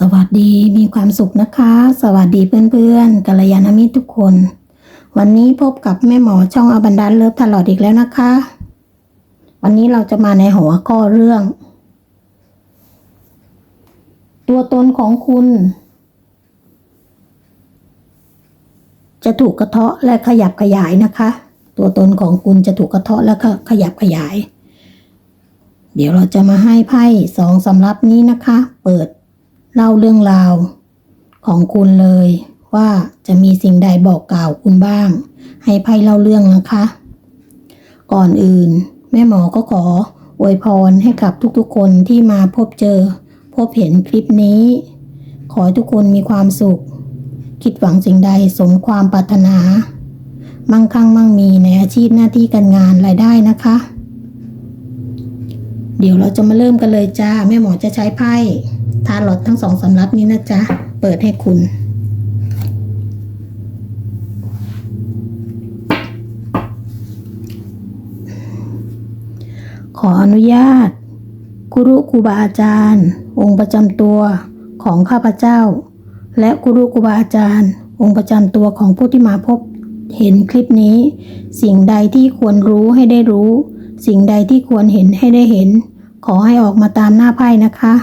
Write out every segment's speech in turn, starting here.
สวัสดีมีความสุขนะคะ สวัสดีเพื่อนๆกัลยาณมิตรทุกคน วันนี้พบกับแม่หมอช่องอบันดาลเลิฟตลอดอีกแล้วนะคะ วันนี้เราจะมาในหัวข้อเรื่อง ตัวตนของคุณ จะถูกกระเทาะและขยับขยายนะคะ ตัวตนของคุณจะถูกกระเทาะและขยับขยาย เดี๋ยวเราจะมาให้ไพ่สองสำรับนี้นะคะ เปิด เล่าเรื่องราว ของคุณเลยว่าจะมีสิ่งใดบอกกล่าวคุณบ้าง ให้ไพ่เล่าเรื่องนะคะ ก่อนอื่น แม่หมอก็ขออวยพรให้กับทุกๆคนที่มาพบเจอ พบเห็นคลิปนี้ ขอให้ทุกคนมีความสุข คิดหวังสิ่งใดสมความปรารถนา มั่งคั่งมั่งมีในอาชีพหน้าที่การงานรายได้นะคะ เดี๋ยวเราจะมาเริ่มกันเลยจ้า แม่หมอจะใช้ไพ่ ทาร์ลอตทั้งสองสำรับนี้นะจ๊ะ เปิดให้คุณ ขออนุญาตครุครูบาอาจารย์ องค์ประจำตัวของข้าพเจ้า และครุครูบาอาจารย์ องค์ประจำตัวของผู้ที่มาพบเห็นคลิปนี้ สิ่งใดที่ควรรู้ให้ได้รู้ สิ่งใดที่ควรเห็นให้ได้เห็น ขอให้ออกมาตามหน้าไพ่นะคะ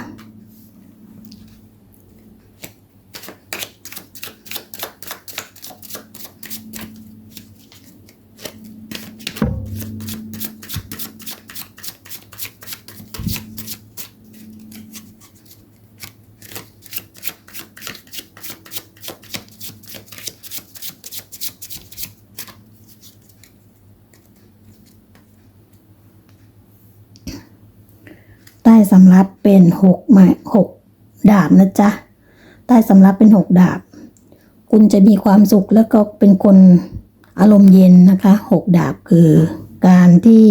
ใต้สำรับ หกไม้หกดาบนะจ๊ะใต้สำรับเป็นหกดาบ คุณจะมีความสุขแล้วก็เป็นคนอารมณ์เย็นนะคะหกดาบคือการที่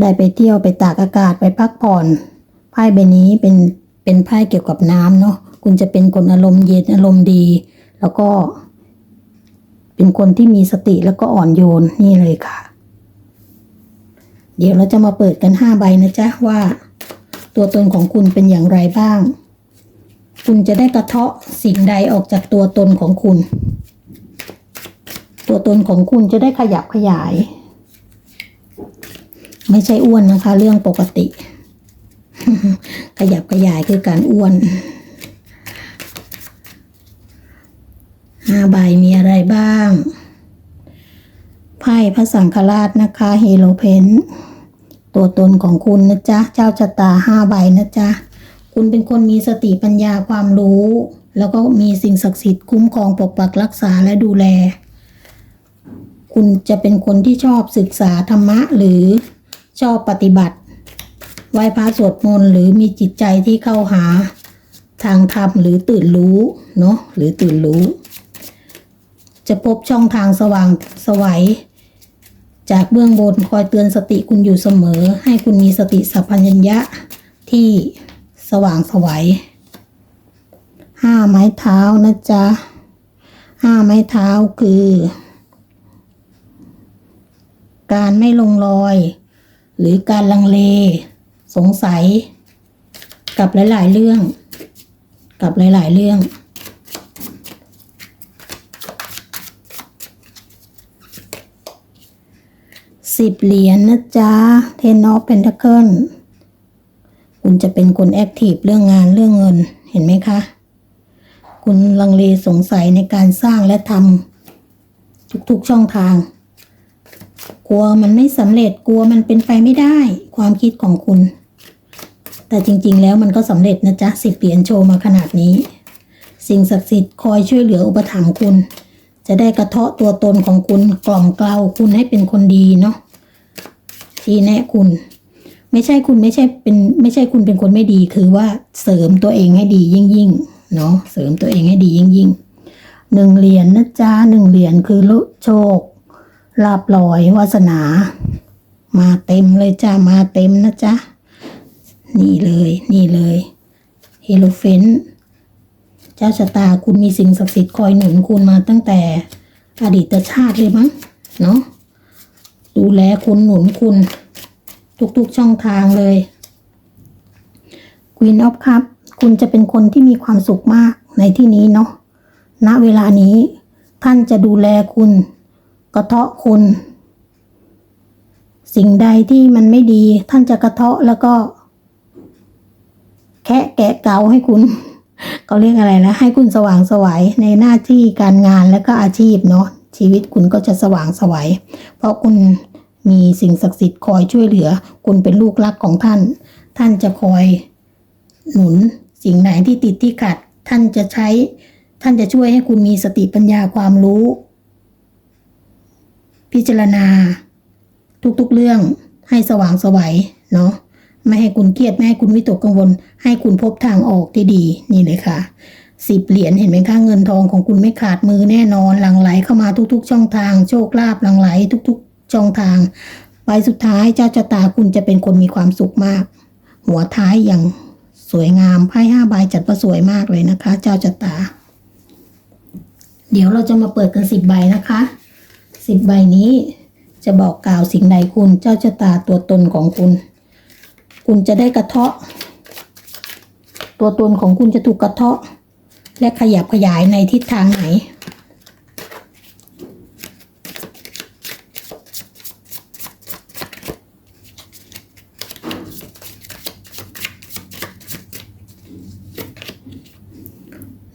ได้ไปเที่ยวไปตากอากาศไปพักผ่อนไพ่ใบนี้เป็นเป็นไพ่เกี่ยวกับน้ำเนาะคุณจะเป็นคนอารมณ์เย็นอารมณ์ดี แล้วก็ เป็นคนที่มีสติแล้วก็อ่อนโยนนี่เลยค่ะ เดี๋ยวเราจะมาเปิดกันห้าใบนะจ๊ะว่า ตัวตนของคุณเป็นอย่างไรบ้าง คุณจะได้กระเทาะสิ่งใดออกจากตัวตนของคุณ ตัวตนของคุณจะได้ขยับขยาย ไม่ใช่อ้วนนะคะ เรื่องปกติ ขยับขยายคือการอ้วนห้าใบมีอะไรบ้าง ไพ่พระสังฆราชนะคะเฮโลเพน ตัวตนของคุณนะจ๊ะ เจ้าชะตาห้าใบนะจ๊ะ คุณเป็นคนมีสติปัญญาความรู้ แล้วก็มีสิ่งศักดิ์สิทธิ์คุ้มครองปกปักรักษาและดูแล คุณจะเป็นคนที่ชอบศึกษาธรรมะหรือชอบปฏิบัติไหว้พระสวดมนต์หรือมีจิตใจที่เข้าหาทางธรรมหรือตื่นรู้เนาะหรือตื่นรู้ จะพบช่องทางสว่างสวัย จากเบื้องบนคอยเตือนสติคุณอยู่เสมอ ให้คุณมีสติสัพพัญญะที่สว่างสวัยห้าไม้เท้านะจ๊ะห้าไม้เท้าคือ การไม่ลงรอย หรือการลังเล สงสัย กับหลาย ๆ เรื่อง กับหลาย ๆ เรื่อง สิบเหรียญนะจ๊ะเทนอฟเพนทัคเคิลคุณจะเป็นคนแอคทีฟเรื่องงานเรื่องเงินเห็นไหมคะ คุณลังเลสงสัยในการสร้างและทำทุกๆช่องทาง กลัวมันไม่สำเร็จกลัวมันเป็นไปไม่ได้ ความคิดของคุณ แต่จริงๆแล้วมันก็สำเร็จนะจ๊ะสิบเหรียญโชว์มาขนาดนี้ สิ่งศักดิ์สิทธิ์คอยช่วยเหลืออุปถัมภ์คุณจะได้กระเทาะตัวตนของคุณกล่อมเกลาคุณให้เป็นคนดีเนาะ ชี้แนะคุณ ไม่ใช่คุณไม่ใช่เป็นไม่ใช่คุณเป็นคนไม่ดีคือว่าเสริมตัวเองให้ดียิ่งยิ่งเนาะเสริมตัวเองให้ดียิ่งยิ่งหนึ่งเหรียญนะจ๊ะหนึ่งเหรียญคือลุโชคลาบลอยวาสนา มาเต็มเลยจ้ามาเต็มนะจ๊ะนี่เลยนี่เลยเฮโลเฟนเจ้าชะตาคุณมีสิ่งศักดิ์สิทธิ์คอยหนุนคุณมาตั้งแต่อดีตชาติเลยมั้งเนาะ ดูแลคุณหนุนคุณ ทุกๆช่องทางเลย Queen of Cup คุณจะเป็นคนที่มีความสุขมากในที่นี้เนาะณเวลานี้ ท่านจะดูแลคุณ กระเทาะคุณ สิ่งใดที่มันไม่ดี ท่านจะกระเทาะแล้วก็ แคะแกะเกาให้คุณเขาเรียกอะไรนะให้คุณสว่างไสวัยในหน้าที่การงานและก็อาชีพเนาะชีวิตคุณก็จะสว่างไสวัยเพราะคุณ มีสิ่งศักดิ์สิทธิ์คอยช่วยเหลือ คุณเป็นลูกรักของท่าน ท่านจะคอยหนุนสิ่งไหนที่ติดที่ขัด ท่านจะใช้ ท่านจะช่วยให้คุณมีสติปัญญาความรู้ พิจารณา ทุกๆเรื่องให้สว่างไสวัยเนาะไม่ให้คุณเครียด ไม่ให้คุณวิตกกังวล ให้คุณพบทางออกที่ดี นี่เลยค่ะสิบเหรียญเห็นไหมคะเงินทองของคุณไม่ขาดมือแน่นอนหลั่งไหลเข้ามาทุก ๆ ช่องทาง โชคลาภหลั่งไหลทุกๆ ช่องทางใบสุดท้ายเจ้าชะตาคุณจะเป็นคนมีความสุขมาก หัวท้ายอย่างสวยงามไพ่ห้าใบจัดว่าสวยมากเลยนะคะ เจ้าชะตา เดี๋ยวเราจะมาเปิดกันสิบใบนะคะสิบใบนี้จะบอกกล่าวสิ่งใดคุณเจ้าชะตาตัวตนของคุณ คุณจะได้กระเทาะ ตัวตนของคุณจะถูกกระเทาะ และขยับขยายในทิศทางไหน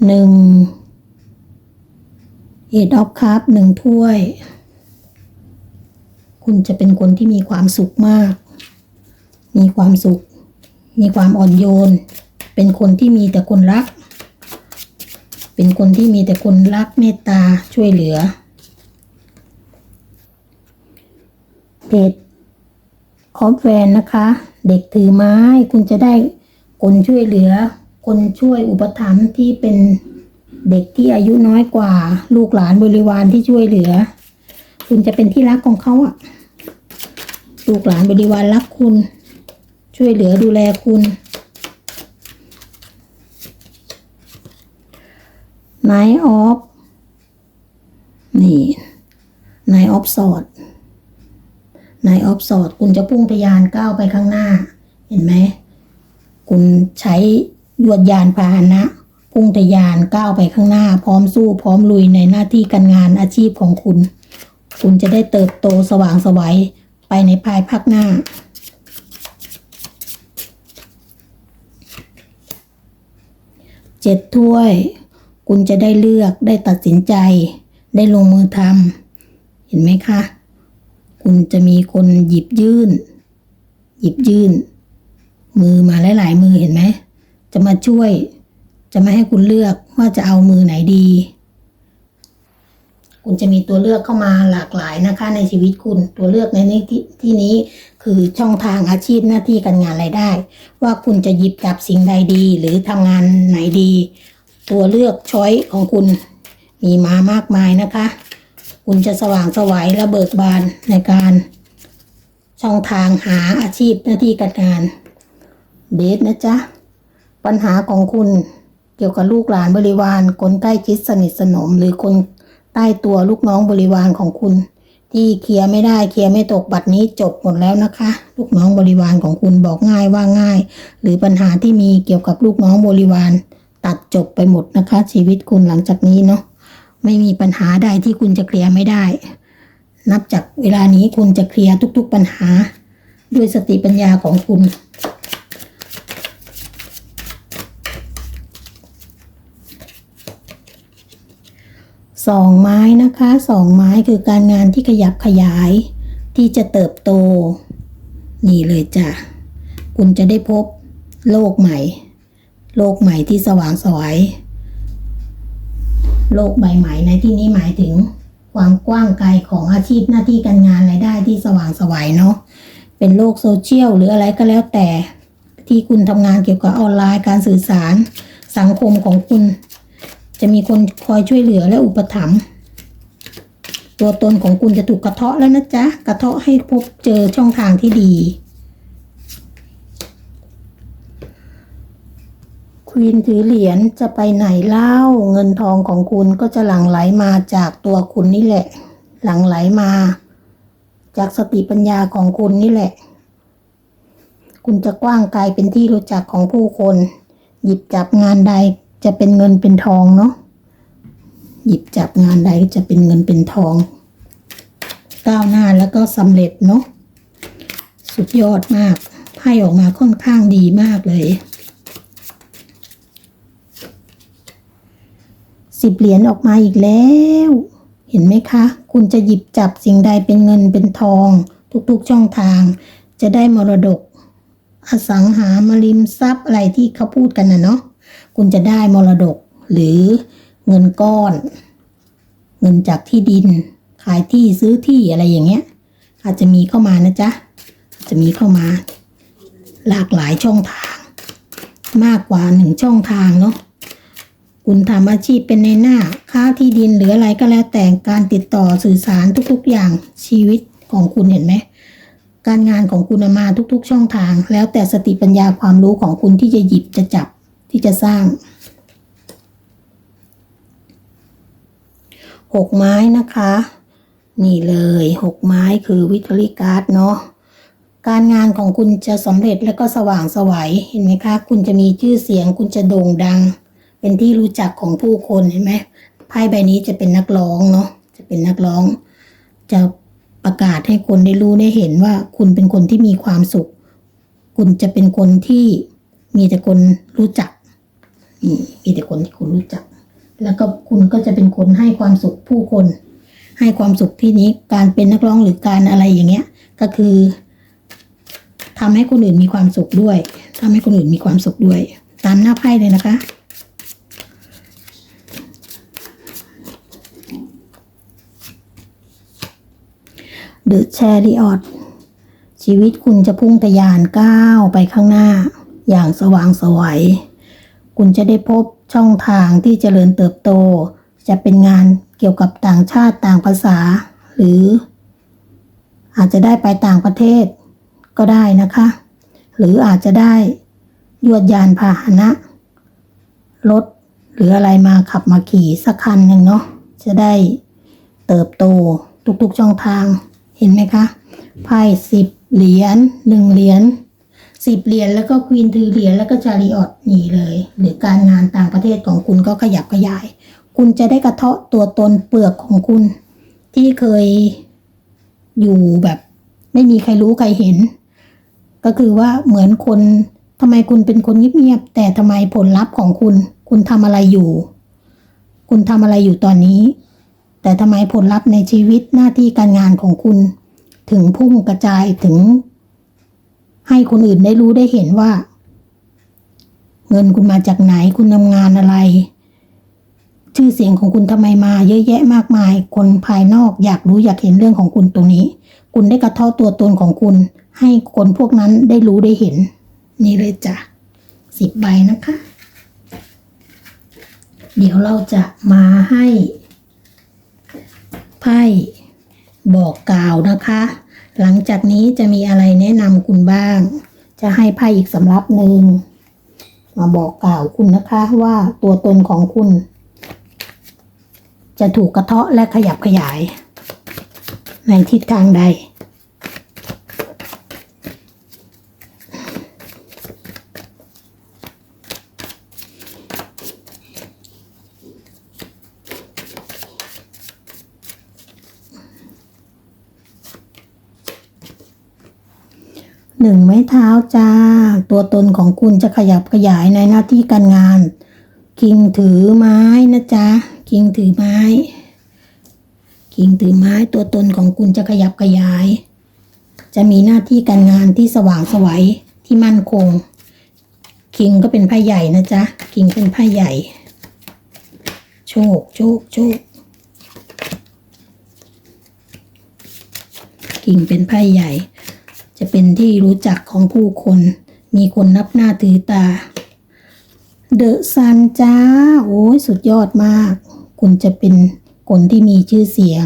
หนึ่งเอ็ดออฟคัพหนึ่งถ้วย คุณจะเป็นคนที่มีความสุขมาก มีความสุข มีความอ่อนโยน เป็นคนที่มีแต่คนรัก เป็นคนที่มีแต่คนรักเมตตาช่วยเหลือเพจคอฟแวนนะคะ เด็กถือไม้คุณจะได้คนช่วยเหลือ คนช่วยอุปถัมภ์ที่เป็นเด็กที่อายุน้อยกว่า ลูกหลานบริวารที่ช่วยเหลือ คุณจะเป็นที่รักของเขาอะลูกหลานบริวารรักคุณ ช่วยเหลือดูแลคุณ n i g h t of นี่ Night of s w o r d Night of s w o r d คุณจะพุ่งทะยานก้าวไปข้างหน้า เห็นไหม คุณใช้ ยวดยานพาหนะพุ่งทะยานก้าวไปข้างหน้า พร้อมสู้พร้อมลุยในหน้าที่การงานอาชีพของคุณ คุณจะได้เติบโตสว่างไสวัยไปในภายภาคหน้า เจ็ดถ้วย คุณจะได้เลือกได้ตัดสินใจ ได้ลงมือทำเห็นไหมคะ คุณจะมีคนหยิบยื่น หยิบยื่น มือมาหลายๆมือเห็นไหม จะมาช่วย จะไม่ให้คุณเลือกว่าจะเอามือไหนดี คุณจะมีตัวเลือกเข้ามาหลากหลายนะคะ ในชีวิตคุณตัวเลือกในนี้ที่ที่นี้คือช่องทางอาชีพหน้าที่การงานรายได้ ว่าคุณจะหยิบจับสิ่งใดดี หรือทำงานไหนดี ตัวเลือกช้อยของคุณมีมามากมายนะคะ คุณจะสว่างสวัยและเบิกบานในการช่องทางหาอาชีพหน้าที่การงานเดทนะจ๊ะ ปัญหาของคุณเกี่ยวกับลูกหลานบริวารคนใกล้ชิดสนิทสนม หรือคนใต้ตัวลูกน้องบริวารของคุณ ที่เคลียร์ไม่ได้เคลียร์ไม่ตกบัตรนี้จบหมดแล้วนะคะ ลูกน้องบริวารของคุณบอกง่ายว่าง่าย หรือปัญหาที่มีเกี่ยวกับลูกน้องบริวาร ตัดจบไปหมดนะคะ ชีวิตคุณหลังจากนี้เนาะไม่มีปัญหาใดที่คุณจะเคลียร์ไม่ได้ นับจากเวลานี้คุณจะเคลียร์ทุก ๆปัญหา ด้วยสติปัญญาของคุณ สองไม้นะคะสองไม้คือการงานที่ขยับขยาย ที่จะเติบโต นี่เลยจ้ะ คุณจะได้พบโลกใหม่ โลกใหม่ที่สว่างสวยโลกใบใหม่ในที่นี้หมายถึงความกว้างไกลของอาชีพหน้าที่การงานรายได้ที่สว่างสวยเนาะเป็นโลกโซเชียลหรืออะไรก็แล้วแต่ที่คุณทำงานเกี่ยวกับออนไลน์การสื่อสารสังคมของคุณ จะมีคนคอยช่วยเหลือและอุปถัมภ์ตัวตนของคุณจะถูกกระเทาะแล้วนะจ๊ะ กระเทาะให้พบเจอช่องทางที่ดี ควีนถือเหรียญจะไปไหนเล่า เงินทองของคุณก็จะหลั่งไหลมาจากตัวคุณนี่แหละ หลั่งไหลมา จากสติปัญญาของคุณนี่แหละ คุณจะกว้างไกลเป็นที่รู้จักของผู้คน หยิบจับงานใด จะเป็นเงินเป็นทองเนาะหยิบจับงานใดจะเป็นเงินเป็นทองก้าวหน้าแล้วก็สำเร็จเนาะสุดยอดมากไพ่ออกมาค่อนข้างดีมากเลยสิบเหรียญออกมาอีกแล้ว เห็นไหมคะ คุณจะหยิบจับสิ่งใดเป็นเงินเป็นทอง ทุกๆช่องทาง จะได้มรดก อสังหามาริมทรัพย์อะไรที่เขาพูดกันนะเนาะ คุณจะได้มรดกหรือเงินก้อน เงินจากที่ดิน ขายที่ซื้อที่อะไรอย่างเงี้ย อาจจะมีเข้ามานะจ๊ะจะมีเข้ามา หลากหลายช่องทาง มากกว่าหนึ่งช่องทางเนาะคุณทำอาชีพเป็นในหน้า ค้าที่ดินหรืออะไรก็แล้วแต่การติดต่อสื่อสารทุกๆอย่างชีวิตของคุณเห็นไหมการงานของคุณมาทุก ๆ ช่องทาง แล้วแต่สติปัญญาความรู้ของคุณที่จะหยิบจะจับ ที่จะสร้างหกไม้นะคะ นี่เลยหกไม้คือวิตอรี่การ์ดเนาะการงานของคุณจะสำเร็จแล้วก็สว่างไสวัยเห็นไหมคะ คุณจะมีชื่อเสียง คุณจะโด่งดัง เป็นที่รู้จักของผู้คนเห็นไหมไพ่ใบนี้จะเป็นนักร้องเนาะจะเป็นนักร้อง จะประกาศให้คนได้รู้ได้เห็นว่า คุณเป็นคนที่มีความสุข คุณจะเป็นคนที่มีแต่คนรู้จัก นี่มีแต่คนที่คุณรู้จัก แล้วก็คุณก็จะเป็นคนให้ความสุขผู้คน ให้ความสุขที่นี้การเป็นนักร้องหรือการอะไรอย่างเงี้ย ก็คือทำให้คนอื่นมีความสุขด้วยทำให้คนอื่นมีความสุขด้วย ตามหน้าไพ่เลยนะคะ The Chariot ชีวิตคุณจะพุ่งทะยานก้าวไปข้างหน้า อย่างสว่างไสวัย คุณจะได้พบช่องทางที่เจริญเติบโต จะเป็นงานเกี่ยวกับต่างชาติต่างภาษา หรือ อาจจะได้ไปต่างประเทศก็ได้นะคะ หรืออาจจะได้ยวดยานพาหนะรถหรืออะไรมาขับมาขี่สักคันหนึ่งเนาะจะได้เติบโตทุกๆช่องทางเห็นไหมคะไพ่สิบเหรียญหนึ่งเหรียญ สิบเหรียญแล้วก็ควีนถือเหรียญแล้วก็จาริออตนี่เลย หรือการงานต่างประเทศของคุณก็ขยับขยาย คุณจะได้กระเทาะตัวตนเปลือกของคุณ ที่เคยอยู่แบบ ไม่มีใครรู้ใครเห็น ก็คือว่าเหมือนคนทำไมคุณเป็นคนเงียบๆแต่ทำไมผลลัพธ์ของคุณ คุณทำอะไรอยู่ คุณทำอะไรอยู่ตอนนี้ แต่ทำไมผลลัพธ์ในชีวิตหน้าที่การงานของคุณ ถึงพุ่งกระจายถึง ให้คนอื่นได้รู้ได้เห็นว่า เงินคุณมาจากไหนคุณทำงานอะไร ชื่อเสียงของคุณทำไมมาเยอะแยะมากมาย คนภายนอกอยากรู้อยากเห็นเรื่องของคุณตรงนี้ คุณได้กระเทาะตัวตนของคุณ ให้คนพวกนั้นได้รู้ได้เห็น นี่เลยจ้ะสิบใบนะคะ เดี๋ยวเราจะมาให้ไพ่บอกกล่าวนะคะ หลังจากนี้จะมีอะไรแนะนำคุณบ้าง จะให้ไพ่อีกสำรับหนึ่งมาบอกกล่าวคุณนะคะว่าตัวตนของคุณ จะถูกกระเทาะและขยับขยาย ในทิศทางใด หนึ่งไม้เท้าจ้า ตัวตนของคุณจะขยับขยายในหน้าที่การงาน คิงถือไม้นะจ๊ะ คิงถือไม้ คิงถือไม้ตัวตนของคุณจะขยับขยาย จะมีหน้าที่การงานที่สว่างสวัยที่มั่นคง คิงก็เป็นไพ่ใหญ่นะจ๊ะ คิงเป็นไพ่ใหญ่ โชค โชค โชค คิงเป็นไพ่ใหญ่ จะเป็นที่รู้จักของผู้คน มีคนนับหน้าถือตา เดอะซันจ้า โอ้ยสุดยอดมาก คุณจะเป็นคนที่มีชื่อเสียง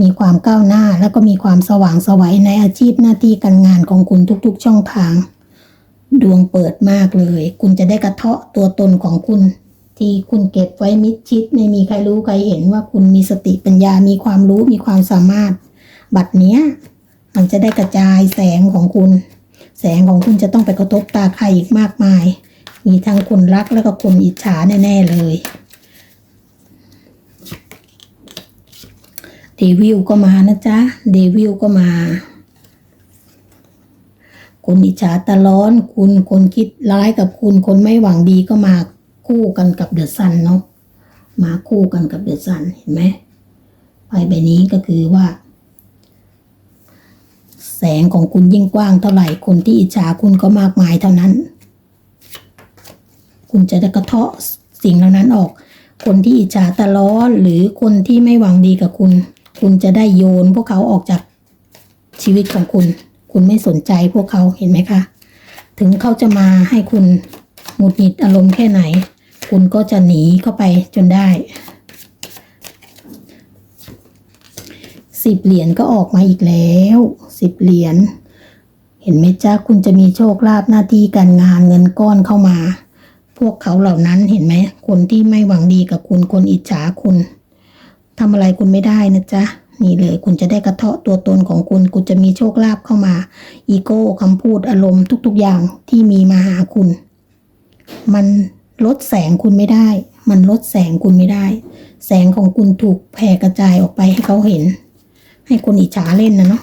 มีความก้าวหน้าแล้วก็มีความสว่างสวัยในอาชีพหน้าที่การงานของคุณทุกๆ ช่องทาง ดวงเปิดมากเลย คุณจะได้กระเทาะตัวตนของคุณ ที่คุณเก็บไว้มิดชิด ไม่มีใครรู้ใครเห็นว่าคุณมีสติปัญญามีความรู้มีความสามารถ บัดเนี้ย มันจะได้กระจายแสงของคุณ แสงของคุณจะต้องไปกระทบตาใครอีกมากมาย มีทั้งคนรักแล้วก็คนอิจฉาแน่ ๆ เลยเดวิลก็มานะจ๊ะเดวิลก็มาคนอิจฉาตะร้อนคุณคนคิดร้ายกับคุณคนไม่หวังดีก็มาคู่กันกับเดอะซันเนาะมาคู่กันกับเดอะซันเห็นไหมไพ่ใบนี้ก็คือว่า แสงของคุณยิ่งกว้างเท่าไหร่คนที่อิจฉาคุณก็มากมายเท่านั้น คุณจะได้กระเทาะสิ่งเหล่านั้นออก คนที่อิจฉาตะล้อหรือคนที่ไม่หวังดีกับคุณ คุณจะได้โยนพวกเขาออกจากชีวิตของคุณ คุณไม่สนใจพวกเขาเห็นไหมคะ ถึงเขาจะมาให้คุณหงุดหงิดอารมณ์แค่ไหน คุณก็จะหนีเข้าไปจนได้ สิบเหรียญก็ออกมาอีกแล้วสิบเหรียญเห็นไหมจ๊ะคุณจะมีโชคลาภหน้าที่การงานเงินก้อนเข้ามา พวกเขาเหล่านั้นเห็นไหมคนที่ไม่หวังดีกับคุณคนอิจฉาคุณทำอะไรคุณไม่ได้นะจ๊ะนี่เลยคุณจะได้กระเทาะตัวตนของคุณ คุณจะมีโชคลาภเข้ามา อีโก้คำพูดอารมณ์ทุก ๆ อย่างที่มีมาหาคุณ มันลดแสงคุณไม่ได้ มันลดแสงคุณไม่ได้ แสงของคุณถูกแผ่กระจายออกไปให้เขาเห็น ให้คนอิจฉาเล่นนะเนาะ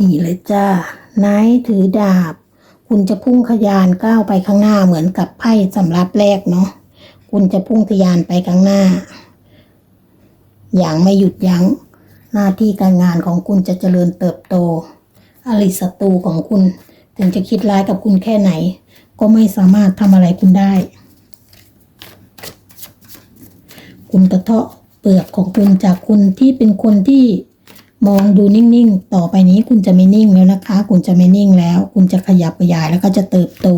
นี่เลยจ้านายถือดาบ คุณจะพุ่งขยานก้าวไปข้างหน้าเหมือนกับไพ่สำรับแรกเนาะคุณจะพุ่งทะยานไปข้างหน้า อย่างไม่หยุดยัง้ง หน้าที่การงานของคุณจะเจริญเติบโต อริศัตรูของคุณถึงจะคิดร้ายกับคุณแค่ไหน ก็ไม่สามารถทำอะไรคุณได้ คุณกระเทาะเปลือกของคุณจากคุณที่เป็นคนที่มองดูนิ่งๆ ต่อไปนี้คุณจะไม่นิ่งแล้วนะคะ คุณจะไม่นิ่งแล้ว คุณจะขยับขยายแล้วก็จะเติบโต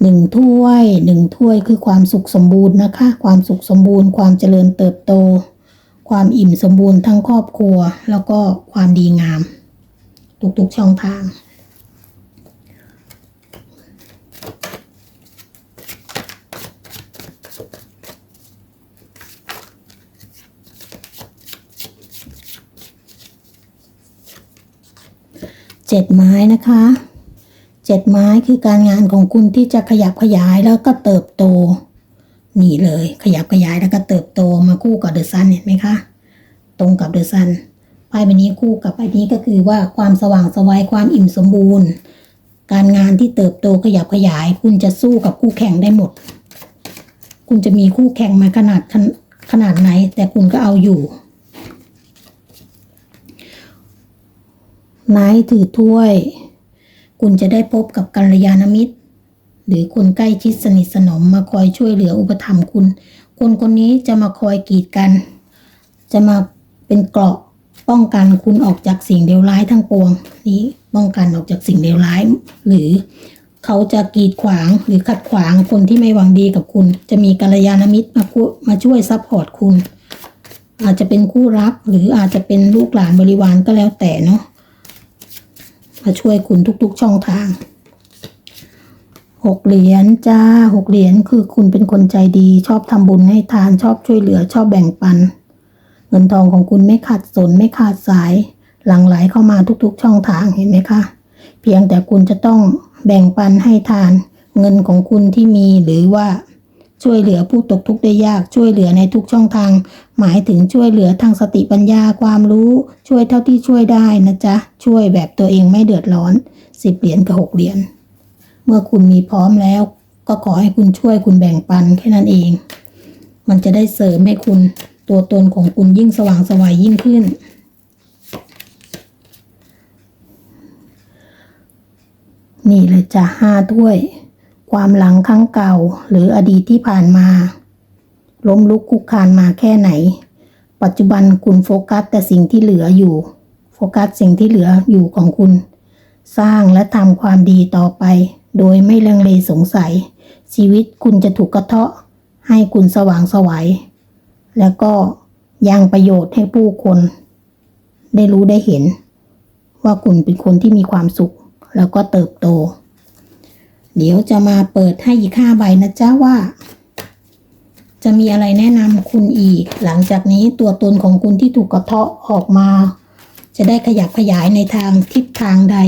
หนึ่งถ้วยหนึ่งถ้วยคือความสุขสมบูรณ์นะคะ ความสุขสมบูรณ์ ความเจริญเติบโต ความอิ่มสมบูรณ์ทั้งครอบครัว แล้วก็ความดีงาม ทุกๆช่องทาง เจ็ดไม้นะคะเจ็ดไม้คือการงานของคุณที่จะขยับขยายแล้วก็เติบโต นี่เลยขยับขยายแล้วก็เติบโตมาคู่กับเดอะซันเห็นไหมคะ ตรงกับเดอะซันไพ่ใบนี้คู่กับใบนี้ก็คือว่าความสว่างสวัยความอิ่มสมบูรณ์ การงานที่เติบโตขยับขยาย คุณจะสู้กับคู่แข่งได้หมด คุณจะมีคู่แข่งมาขนาดขนาดไหน แต่คุณก็เอาอยู่ นายถือถ้วย คุณจะได้พบกับกัลยาณมิตร หรือคนใกล้ชิดสนิทสนมมาคอยช่วยเหลืออุปถัมภ์คุณ คนคนนี้จะมาคอยกีดกัน จะมาเป็นเกราะป้องกันคุณออกจากสิ่งเลวร้ายทั้งปวง นี้ป้องกันออกจากสิ่งเลวร้าย หรือเขาจะกีดขวางหรือขัดขวางคนที่ไม่หวังดีกับคุณ จะมีกัลยาณมิตรมาคุมาช่วยซัพพอร์ตคุณ อาจจะเป็นคู่รักหรืออาจจะเป็นลูกหลานบริวารก็แล้วแต่เนาะ มาช่วยคุณทุกๆช่องทางหกเหรียญจ้าหกเหรียญคือคุณเป็นคนใจดี ชอบทำบุญให้ทานชอบช่วยเหลือ ชอบแบ่งปัน เงินทองของคุณไม่ขาดสนไม่ขาดสาย หลั่งไหลเข้ามาทุกๆ ช่องทางเห็นไหมคะ เพียงแต่คุณจะต้องแบ่งปันให้ทาน เงินของคุณที่มีหรือว่า ช่วยเหลือผู้ตกทุกข์ได้ยากช่วยเหลือในทุกช่องทาง หมายถึงช่วยเหลือทางสติปัญญาความรู้ ช่วยเท่าที่ช่วยได้นะจ๊ะ ช่วยแบบตัวเองไม่เดือดร้อนสิบเหรียญกับหกเหรียญเมื่อคุณมีพร้อมแล้ว ก็ขอให้คุณช่วยคุณแบ่งปันแค่นั้นเอง มันจะได้เสริมให้คุณตัวตนของคุณยิ่งสว่างสวายยิ่งขึ้นนี่เลยจ้ะห้าถ้วย ความหลังครั้งเก่าหรืออดีตที่ผ่านมา ล้มลุกคุกคานมาแค่ไหน ปัจจุบันคุณโฟกัสแต่สิ่งที่เหลืออยู่ โฟกัสสิ่งที่เหลืออยู่ของคุณ สร้างและทำความดีต่อไป โดยไม่ลังเลสงสัย ชีวิตคุณจะถูกกระเทาะ ให้คุณสว่างสวัยแล้วก็ยังประโยชน์ให้ผู้คน ได้รู้ได้เห็น ว่าคุณเป็นคนที่มีความสุข แล้วก็เติบโต เดี๋ยวจะมาเปิดให้อีกห้าใบนะจ๊ะว่า จะมีอะไรแนะนำคุณอีก หลังจากนี้ตัวตนของคุณที่ถูกกระเทาะออกมา จะได้ขยับขยายในทางทิศทางใด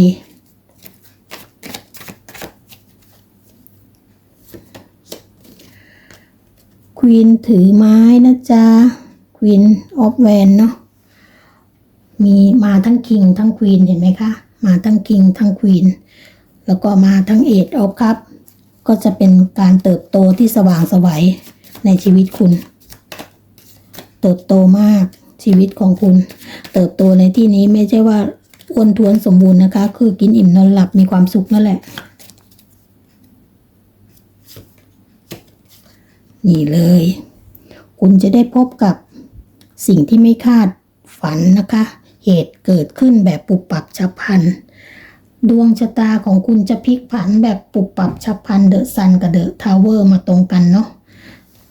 ควีนถือไม้นะจ๊ะ ควีนออฟแวนเนาะ มีมาทั้งคิงทั้งควีนเห็นไหมคะ มาทั้งคิงทั้งควีน แล้วก็มาทั้งเอทออฟคัพก็จะเป็นการเติบโตที่สว่างสวัยในชีวิตคุณ เติบโตมากชีวิตของคุณ เติบโตในที่นี้ไม่ใช่ว่าอ้วนท้วนสมบูรณ์นะคะ คือกินอิ่มนอนหลับมีความสุขนั่นแหละ นี่เลย คุณจะได้พบกับสิ่งที่ไม่คาดฝันนะคะ เหตุเกิดขึ้นแบบปุบปับฉับพลัน ดวงชะตาของคุณจะพลิกผันแบบปุบปับฉับพลันเดอะซันกับเดอะทาวเวอร์มาตรงกันเนาะ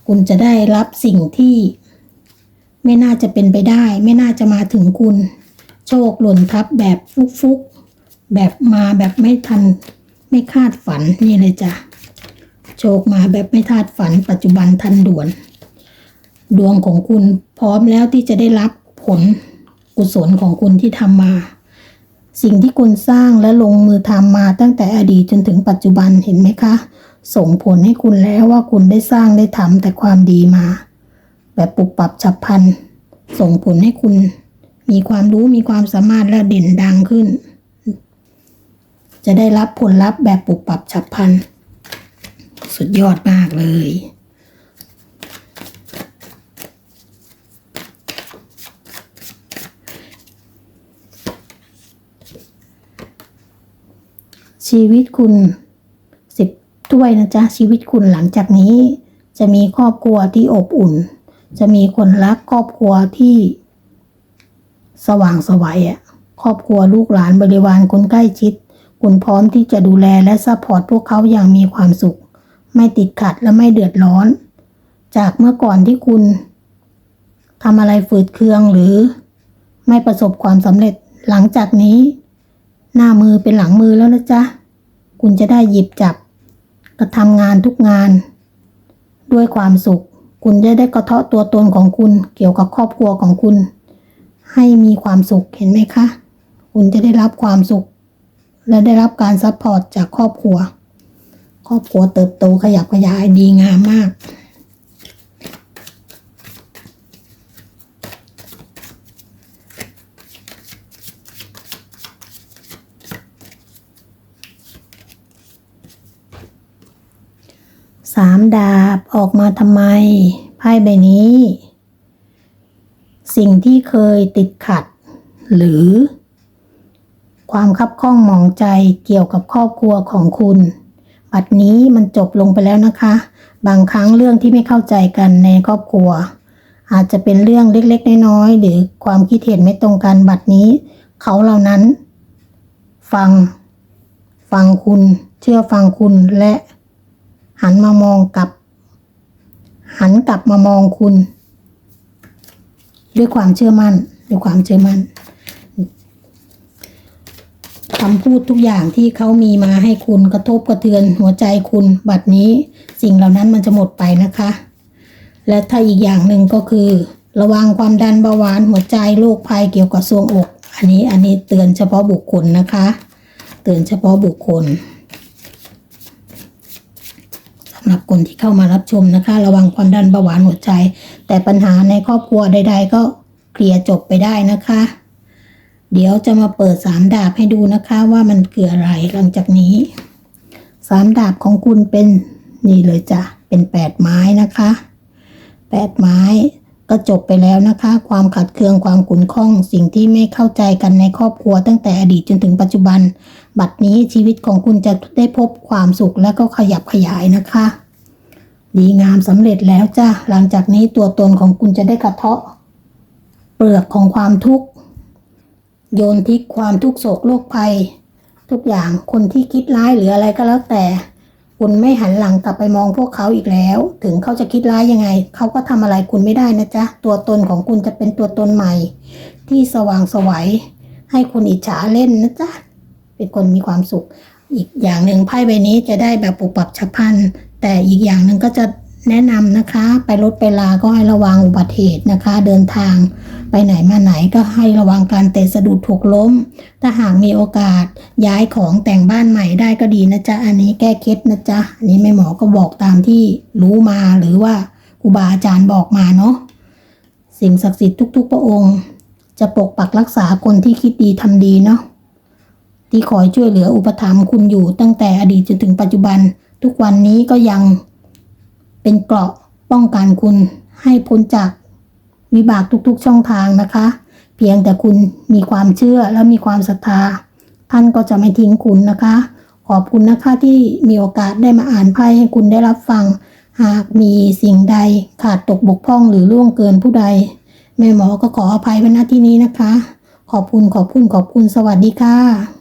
คุณจะได้รับสิ่งที่ ไม่น่าจะเป็นไปได้ ไม่น่าจะมาถึงคุณ โชคหล่นทับแบบฟุกๆแบบมาแบบไม่ทัน ไม่คาดฝันนี่เลยจ้ะโชคมาแบบไม่คาดฝัน ปัจจุบันทันด่วน ดวงของคุณพร้อมแล้วที่จะได้รับผลกุศลของคุณที่ทำมา สิ่งที่คุณสร้างและลงมือทำมาตั้งแต่อดีตจนถึงปัจจุบันเห็นไหมคะ ส่งผลให้คุณแล้วว่าคุณได้สร้างได้ทำแต่ความดีมา แบบปุบปรับฉับพลัน ส่งผลให้คุณ มีความรู้มีความสามารถและเด่นดังขึ้น จะได้รับผลลัพธ์แบบปุบปรับฉับพลัน สุดยอดมากเลย ชีวิตคุณสิบถ้วยนะจ๊ะชีวิตคุณหลังจากนี้ จะมีครอบครัวที่อบอุ่น จะมีคนรักครอบครัวที่ สว่างไสวัยอะครอบครัวลูกหลานบริวารคนใกล้ชิด คุณพร้อมที่จะดูแลและซัพพอร์ตพวกเขาอย่างมีความสุข ไม่ติดขัดและไม่เดือดร้อน จากเมื่อก่อนที่คุณทำอะไรฝืดเคืองหรือ ไม่ประสบความสำเร็จหลังจากนี้ หน้ามือเป็นหลังมือแล้วนะจ๊ะ คุณจะได้หยิบจับ กระทำงานทุกงาน ด้วยความสุข คุณจะได้กระเทาะตัวตนของคุณ เกี่ยวกับครอบครัวของคุณ ให้มีความสุขเห็นไหมคะ คุณจะได้รับความสุข และได้รับการซัพพอร์ตจากครอบครัว ครอบครัวเติบโตขยับขยายดีงามมาก สามดาบออกมาทำไม ไพ่ใบนี้ สิ่งที่เคยติดขัด หรือ ความคับข้องหมองใจเกี่ยวกับครอบครัวของคุณ บัดนี้มันจบลงไปแล้วนะคะ บางครั้งเรื่องที่ไม่เข้าใจกันในครอบครัว อาจจะเป็นเรื่องเล็กๆ น้อยๆ หรือความคิดเห็นไม่ตรงกันบัดนี้ เขาเหล่านั้น ฟัง ฟังคุณ เชื่อฟังคุณและ หันมามองกลับ หันกลับมามองคุณ ด้วยความเชื่อมั่นด้วยความเชื่อมั่นคำพูดทุกอย่างที่เขามีมาให้คุณกระทบกระเทือนหัวใจคุณบัดนี้ สิ่งเหล่านั้นมันจะหมดไปนะคะ และถ้าอีกอย่างหนึ่งก็คือ ระวังความดันเบาหวานหัวใจโรคภัยเกี่ยวกับทรวงอก อันนี้อันนี้เตือนเฉพาะบุคคลนะคะ เตือนเฉพาะบุคคล สำหรับคนที่เข้ามารับชมนะคะ ระวังความดันเบาหวานหัวใจ แต่ปัญหาในครอบครัวใด ๆ ก็เคลียร์จบไปได้นะคะ เดี๋ยวจะมาเปิดสามดาบให้ดูนะคะว่ามันคืออะไรหลังจากนี้สามดาบของคุณเป็นนี่เลยจ้ะเป็นแปดไม้นะคะแปดไม้ ก็จบไปแล้วนะคะ ความขัดเคืองความขุ่นข้อง สิ่งที่ไม่เข้าใจกันในครอบครัวตั้งแต่อดีตจนถึงปัจจุบัน บัดนี้ชีวิตของคุณจะได้พบความสุขและก็ขยับขยายนะคะ ดีงามสำเร็จแล้วจ้ะหลังจากนี้ตัวตนของคุณจะได้กระเทาะ เปลือกของความทุกข์โยนทิ้งความทุกโศกโรคภัย ทุกอย่างคนที่คิดร้ายหรืออะไรก็แล้วแต่ คุณไม่หันหลังกลับไปมองพวกเขาอีกแล้ว ถึงเขาจะคิดร้ายยังไง เขาก็ทำอะไรคุณไม่ได้นะจ๊ะ ตัวตนของคุณจะเป็นตัวตนใหม่ ที่สว่างไสวัย ให้คุณอิจฉาเล่นนะจ๊ะ เป็นคนมีความสุข อีกอย่างหนึ่งไพ่ใบนี้จะได้แบบปุบปับฉับพลัน แต่อีกอย่างหนึ่งก็จะ แนะนำนะคะ ไปรถไปลาก็ให้ระวังอุบัติเหตุนะคะ เดินทางไปไหนมาไหนก็ให้ระวังการเตะสะดุดถูกล้ม ถ้าหากมีโอกาสย้ายของแต่งบ้านใหม่ได้ก็ดีนะจ๊ะ อันนี้แก้เคล็ดนะจ๊ะ อันนี้แม่หมอก็บอกตามที่รู้มาหรือว่าครูบาอาจารย์บอกมาเนาะ สิ่งศักดิ์สิทธิ์ทุก ๆ พระองค์ จะปกปักรักษาคนที่คิดดีทำดีเนาะ ที่คอยช่วยเหลืออุปถัมภ์คุณอยู่ตั้งแต่อดีตจนถึงปัจจุบัน ทุกวันนี้ก็ยัง เป็นเกราะป้องกันคุณให้พ้นจากวิบากทุกๆช่องทางนะคะ เพียงแต่คุณมีความเชื่อและมีความศรัทธา ท่านก็จะไม่ทิ้งคุณนะคะ ขอบคุณนะคะที่มีโอกาสได้มาอ่านไพ่ให้คุณได้รับฟัง หากมีสิ่งใดขาดตกบกพร่องหรือล่วงเกินผู้ใด แม่หมอก็ขออภัยไว้ณที่นี้นะคะ ขอบคุณขอบคุณขอบคุณสวัสดีค่ะ